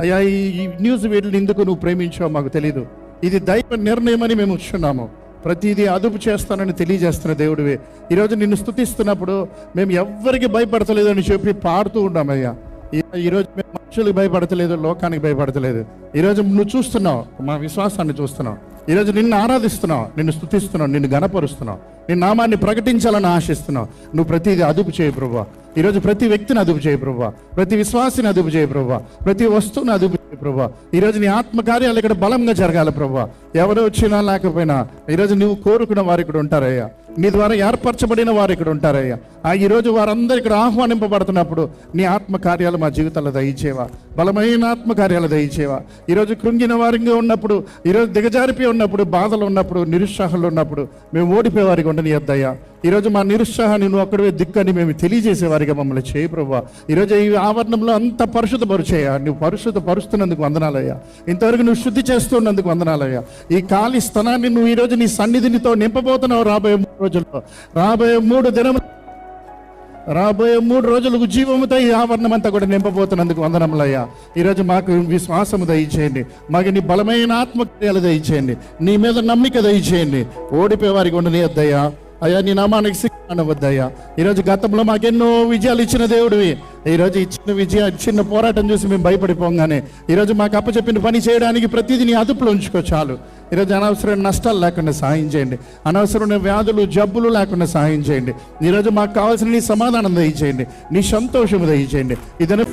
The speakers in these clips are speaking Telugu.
అయ్యా ఈ న్యూస్ వీటిని ఎందుకు నువ్వు ప్రేమించావు మాకు తెలియదు ఇది దైవ నిర్ణయం అని మేము వచ్చున్నాము ప్రతిదీ అదుపు చేస్తానని తెలియజేస్తున్న దేవుడివి. ఈరోజు నిన్ను స్థుతిస్తున్నప్పుడు మేము ఎవ్వరికి భయపడతలేదు అని చెప్పి పాడుతూ ఉన్నామయ్యా ఈ- ఈరోజు మేము మనుషులకు భయపడతలేదు లోకానికి భయపడతలేదు. ఈరోజు నువ్వు చూస్తున్నావు మా విశ్వాసాన్ని చూస్తున్నావు. ఈరోజు నిన్ను ఆరాధిస్తున్నావు నిన్ను స్థుతిస్తున్నావు నిన్ను గణపరుస్తున్నావు నీ నామాన్ని ప్రకటించాలని ఆశిస్తున్నావు. నువ్వు ప్రతిదీ అదుపు చేయి ప్రభా ఈరోజు ప్రతి వ్యక్తిని అదుపు చేయ ప్రభా. ప్రతి విశ్వాసిని అదుపు చేయ ప్రభా. ప్రతి వస్తువుని అదుపు చేయ ప్రభా. ఈరోజు నీ ఆత్మకార్యాలు ఇక్కడ బలంగా జరగాలి ప్రభా. ఎవరు వచ్చినా లేకపోయినా ఈరోజు నువ్వు కోరుకున్న వారు ఇక్కడ ఉంటారయ్యా. నీ ద్వారా ఏర్పరచబడిన వారు ఇక్కడ ఉంటారయ్యా. ఆ ఈరోజు వారందరూ ఇక్కడ ఆహ్వానింపబడుతున్నప్పుడు నీ ఆత్మకార్యాలు మా జీవితాల్లో దయచేవా బలమైన ఆత్మకార్యాలు దయచేవా ఈరోజు కృంగిన వారిగా ఉన్నప్పుడు ఈరోజు దిగజారిపోయి ఉన్నప్పుడు బాధలు ఉన్నప్పుడు నిరుత్సాహంలో ఉన్నప్పుడు మేము ఓడిపోయే వారికి ఉండని ఎద్దయ్యా ఈరోజు మా నిరుత్సాహాన్ని నువ్వు అక్కడే దిక్కని మేము తెలియజేసేవారిగా మమ్మల్ని చేయి ప్రభా. ఈరోజు ఈ ఆవరణంలో అంత పరిశుద్ధపరిచేయ. నువ్వు పరిశుద్ధ పరుస్తున్నందుకు వందనాలయ్యా. ఇంతవరకు నువ్వు శుద్ధి చేస్తున్నందుకు వందనాలయ్యా. ఈ ఖాళీ స్థలాన్ని నువ్వు ఈరోజు నీ సన్నిధినితో నింపబోతున్నావు రాబోయే మూడు రోజుల్లో. రాబోయే మూడు దినములు రాబోయే మూడు రోజులకు జీవముతో ఈ ఆవరణం అంతా కూడా నింపబోతున్నందుకు వందనములయ్యా. ఈరోజు మాకు విశ్వాసము దయచేయండి. మాకు నీ బలమైన ఆత్మక్రియలు దయచేయండి. నీ మీద నమ్మిక దయచేయండి. ఓడిపోయే వారికి ఉండని వద్దయ్యా అయ్యా నీ నామానికి శిక్షణ ఈరోజు గతంలో మాకెన్నో విజయాలు ఇచ్చిన దేవుడివి. ఈరోజు ఇచ్చిన విజయ చిన్న పోరాటం చూసి మేము భయపడిపోగానే ఈరోజు మాకు అప్పచెప్పిన పని చేయడానికి ప్రతిదీ నీ అదుపులో ఉంచుకో చాలు. ఈరోజు అనవసరమైన నష్టాలు లేకుండా సహాయం చేయండి. అనవసరమైన వ్యాధులు జబ్బులు లేకుండా సహాయం చేయండి. ఈరోజు మాకు కావాల్సిన నీ సమాధానం దయచేయండి. నీ సంతోషం దయచేయండి. ఇదను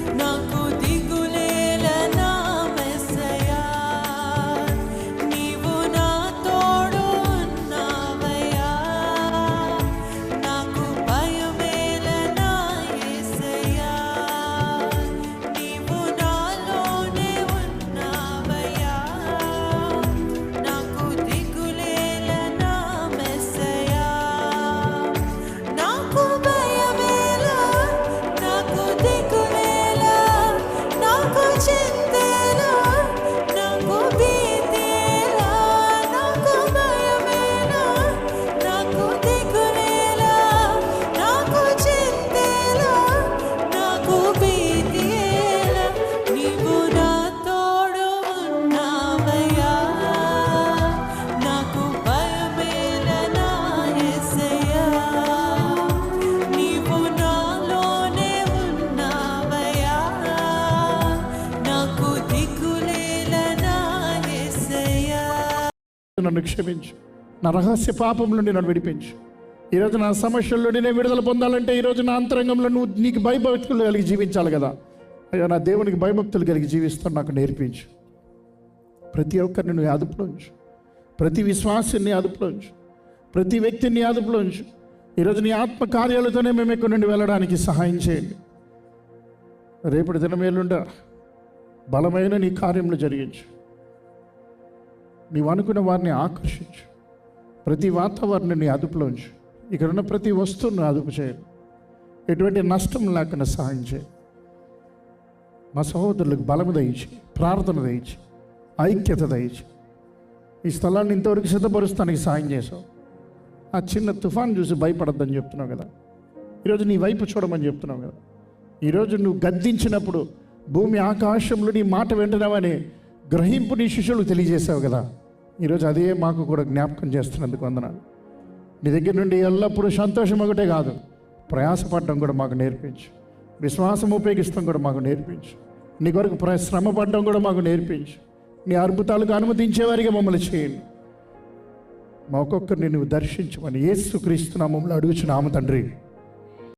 నన్ను క్షమించు. నా రహస్య పాపం నుండి నన్ను విడిపించు. ఈరోజు నా సమస్యల నుండి నేను విడుదల పొందాలంటే ఈరోజు నా అంతరంగంలో నువ్వు నీకు భయభక్తులు కలిగి జీవించాలి కదా. అయ్యో నా దేవునికి భయభక్తులు కలిగి జీవిస్తాను నాకు నేర్పించు. ప్రతి ఒక్కరిని నువ్వు అదుపులో ఉంచు. ప్రతి విశ్వాసాన్ని అదుపులో ఉంచు. ప్రతి వ్యక్తిని అదుపులో ఉంచు. ఈరోజు నీ ఆత్మ కార్యాలతోనే మేము ఎక్కడి నుండి వెళ్ళడానికి సహాయం చేయండి. రేపటి దినమేలుండ బలమైన నీ కార్యములు జరిగించు. నీవు అనుకున్న వారిని ఆకర్షించు. ప్రతి వాతావరణం అదుపులో ఉంచు. ఇక్కడ ఉన్న ప్రతి వస్తువును అదుపు చేయాలి ఎటువంటి నష్టం లేకుండా సహాయం చేయి. మా సహోదరులకు బలము దయించి ప్రార్థన దయించి ఐక్యత దయించి ఈ స్థలాన్ని ఇంతవరకు సిద్ధపరుస్తానికి సాయం చేసావు ఆ చిన్న తుఫాన్ చూసి భయపడద్దని చెప్తున్నావు కదా. ఈరోజు నీ వైపు చూడమని చెప్తున్నావు కదా. ఈరోజు నువ్వు గద్దించినప్పుడు భూమి ఆకాశంలో నీ మాట వింటున్నావని గ్రహింపు నీ శిష్యులు తెలియజేశావు కదా. ఈరోజు అదే మాకు కూడా జ్ఞాపకం చేస్తున్నందుకు వందనాలు. నీ దగ్గర నుండి ఎల్లప్పుడూ సంతోషం ఒకటే కాదు. ప్రయాసపడడం కూడా మాకు నేర్పించు. విశ్వాసం ఉపయోగిస్తాం కూడా మాకు నేర్పించు. నీ కొరకు ప్ర శ్రమ పడడం కూడా మాకు నేర్పించు. నీ అద్భుతాలకు అనుమతించేవారిగా మమ్మల్ని చేయండి. మా ఒక్కొక్కరిని నువ్వు దర్శించమని యేసు మమ్మల్ని నామంలో అడుగుచున్నాము తండ్రి.